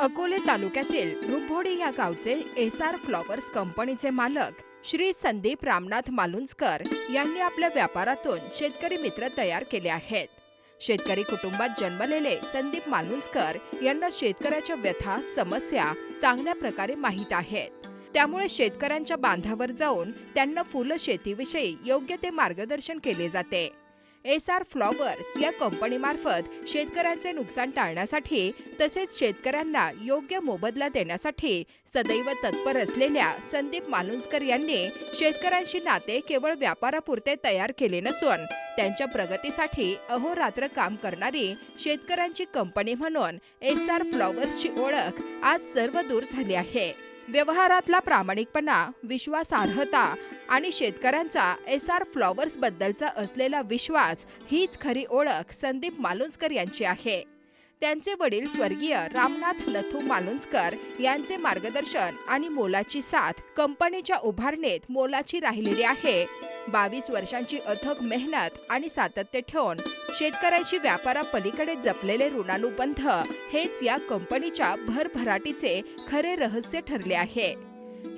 अकोले तालुक्यातील रुपभोडी या गावचे एस आर फ्लॉवर्स कंपनीचे मालक श्री संदीप रामनाथ मालुंजकर यांनी आपल्या व्यापारातून शेतकरी मित्र तयार केले आहेत. शेतकरी कुटुंबात जन्मलेले संदीप मालुंजकर यांना शेतकऱ्याच्या व्यथा समस्या चांगल्या प्रकारे माहीत आहेत. त्यामुळे शेतकऱ्यांच्या बांधावर जाऊन त्यांना फुलं शेतीविषयी योग्य ते मार्गदर्शन केले जाते. एस आर फ्लॉवर्स या कंपनीमार्फत शेतकऱ्यांचे नुकसान टाळण्यासाठी तसेच शेतकऱ्यांना योग्य मोबदला देण्यासाठी सदैव तत्पर असलेल्या संदीप मालुंजकर यांनी शेतकऱ्यांशी नाते केवळ व्यापारापुरते तयार केले नसून त्यांच्या प्रगतीसाठी अहोरात्र काम करणारी शेतकऱ्यांची कंपनी म्हणून एस आर फ्लॉवर्सची ओळख आज सर्व दूर झाली आहे. व्यवहारातला प्रामाणिकपणा विश्वासार्हता आणि शेतकऱ्यांचा एस आर फ्लॉवर्स बद्दलचा असलेला विश्वास हीच खरी ओळख संदीप मालुंजकर यांची आहे. त्यांचे वडील स्वर्गीय रामनाथ नथू मालुंजकर यांचे मार्गदर्शन आणि मोलाची साथ कंपनीच्या उभारणीत मोलाची राहिलेली आहे. बावीस वर्षांची अथक मेहनत आणि सातत्य ठेवून शेतकऱ्यांशी व्यापारापलीकडे जपलेले ऋणानुबंध हेच या कंपनीच्या भरभराटीचे खरे रहस्य ठरले आहे.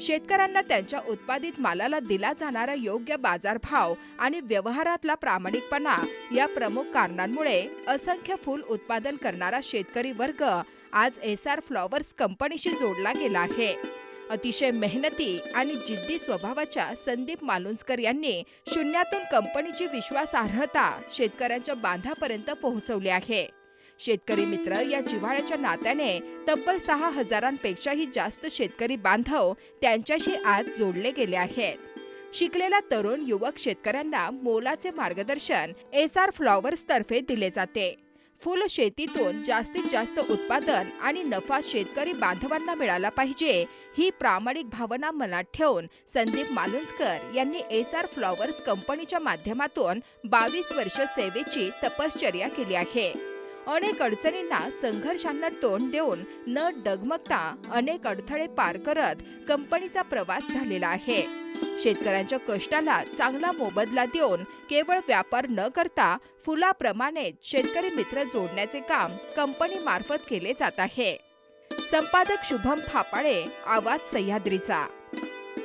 शेतकऱ्यांना त्यांच्या उत्पादित मालाला दिला जाणारा योग्य बाजारभाव आणि व्यवहारातला प्रामाणिकपणा या प्रमुख कारणांमुळे असंख्य फूल उत्पादन करणारा शेतकरी वर्ग आज एस आर फ्लॉवर्स कंपनीशी जोडला गेला आहे. अतिशय मेहनती आणि जिद्दी स्वभावाच्या संदीप मालुंजकर यांनी शून्यातून कंपनीची विश्वासार्हता शेतकऱ्यांच्या बांधापर्यंत पोहोचवली आहे. शेतकरी मित्र या जिव्हाळ्याच्या नात्याने तब्बल सहा हजारांपेक्षाही जास्त शेतकरी बांधव त्यांच्याशी आज जोडले गेले आहेत. शिकलेला तरुण युवक शेतकऱ्यांना मोलाचे मार्गदर्शन एस आर फ्लॉवर्स तर्फे दिले जाते. फुल शेतीतून जास्तीत जास्त उत्पादन आणि नफा शेतकरी बांधवांना मिळाला पाहिजे ही प्रामाणिक भावना मनात ठेवून संदीप मालुंजकर यांनी एस आर फ्लॉवर्स कंपनीच्या माध्यमातून बावीस वर्ष सेवेची तपश्चर्या केली आहे. अनेक अडचणींना संघर्षांना तोंड देऊन न डगमगता अनेक अडथळे पार करत कंपनीचा प्रवास झालेला आहे. शेतकऱ्यांच्या कष्टाला चांगला मोबदला देऊन केवळ व्यापार न करता फुलाप्रमाणे शेतकरी मित्र जोडण्याचे काम कंपनी मार्फत केले जात आहे. संपादक शुभम फापाळे आवाज सह्याद्रीचा.